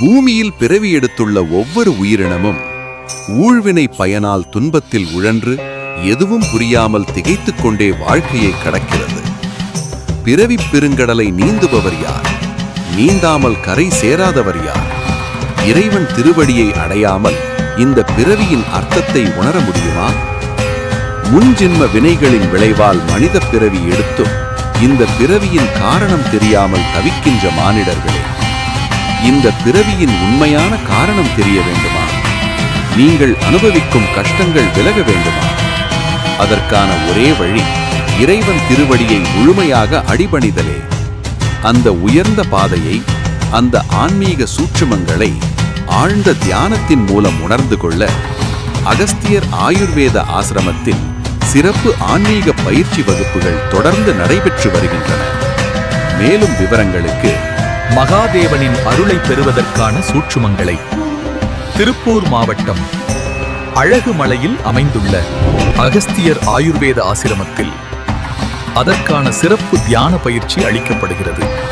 பூமியில் பிறவி எடுத்துள்ள ஒவ்வொரு உயிரினமும் ஊழ்வினை பயனால் துன்பத்தில் உழன்று எதுவும் புரியாமல் திகைத்துக் கொண்டே வாழ்க்கையை கடக்கிறது. பிறவி பெருங்கடலை நீந்துபவர் யார்? நீந்தாமல் கரை சேராதவர் யார்? இறைவன் திருவடியை அடையாமல் இந்த பிறவியின் அர்த்தத்தை உணர முடியுமா? முன்ஜென்ம வினைகளின் விளைவால் மனித பிறவி எடுத்தும் இந்த பிறவியின் காரணம் தெரியாமல் தவிக்கின்ற மானிடர்களே இந்த பிறவியின் உண்மையான காரணம் தெரிய வேண்டுமா? நீங்கள் அனுபவிக்கும் கஷ்டங்கள் விலக வேண்டுமா? அதற்கான ஒரே வழி இறைவன் திருவடியை முழுமையாக அடிபணிதலே. அந்த உயர்ந்த பாதையை அந்த ஆன்மீக சூட்சுமங்களை ஆழ்ந்த தியானத்தின் மூலம் உணர்ந்து கொள்ள அகஸ்தியர் ஆயுர்வேத ஆசிரமத்தில் சிறப்பு ஆன்மீக பயிற்சி வகுப்புகள் தொடர்ந்து நடைபெற்று வருகின்றன. மேலும் விவரங்களுக்கு மகாதேவனின் அருளை பெறுவதற்கான சூட்சுமங்களை. திருப்பூர் மாவட்டம் அழகுமலையில் அமைந்துள்ள அகஸ்தியர் ஆயுர்வேத ஆசிரமத்தில் அதற்கான சிறப்பு தியான பயிற்சி அளிக்கப்படுகிறது.